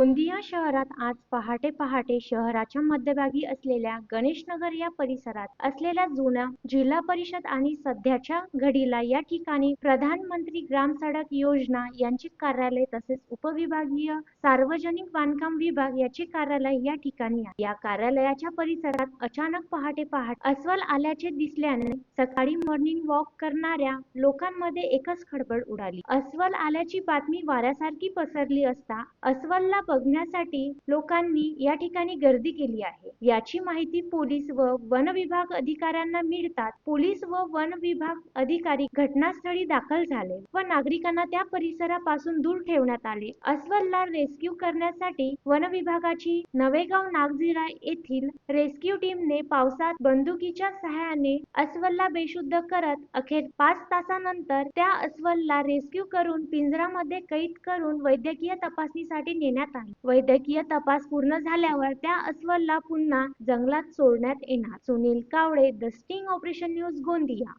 गोंदिया शहरात आज पहाटे पहाटे शहराच्या मध्यभागी असलेल्या गणेशनगर या परिसरात असलेल्या जुन्या जिल्हा परिषद आणि सध्याच्या घडीला या ठिकाणी प्रधानमंत्री ग्राम सडक योजना यांचे कार्यालय तसेच उपविभागीय सार्वजनिक बांधकाम विभाग याचे कार्यालय या ठिकाणी आहे. या कार्यालयाच्या परिसरात अचानक पहाटे पहाटे अस्वल आल्याचे दिसल्याने सकाळी मॉर्निंग वॉक करणाऱ्या लोकांमध्ये एकच खळबळ उडाली. अस्वल आल्याची बातमी वाऱ्यासारखी पसरली असता अस्वलला बघण्यासाठी लोकांनी या ठिकाणी गर्दी केली आहे. याची माहिती पोलीस व वन विभाग अधिकाऱ्यांना मिळतात पोलीस व वन विभाग अधिकारी घटनास्थळी दाखल झाले व नागरिकांना त्या परिसरापासून दूर ठेवण्यात आले. अस्वलला रेस्क्यू करण्यासाठी वन विभागाची नवेगाव नागझिरा येथील रेस्क्यू टीमने पावसात बंदुकीच्या सहाय्याने अस्वलला बेशुद्ध करत अखेर पाच तासानंतर त्या अस्वलला रेस्क्यू करून पिंजरामध्ये कैद करून वैद्यकीय तपासणीसाठी नेण्यात आले. वैद्यकीय तपास पूर्ण झाल्यावर त्या अस्वलला पुन्हा जंगलात सोडण्यात येणार. Sunil Kawale the sting operation news Gondia.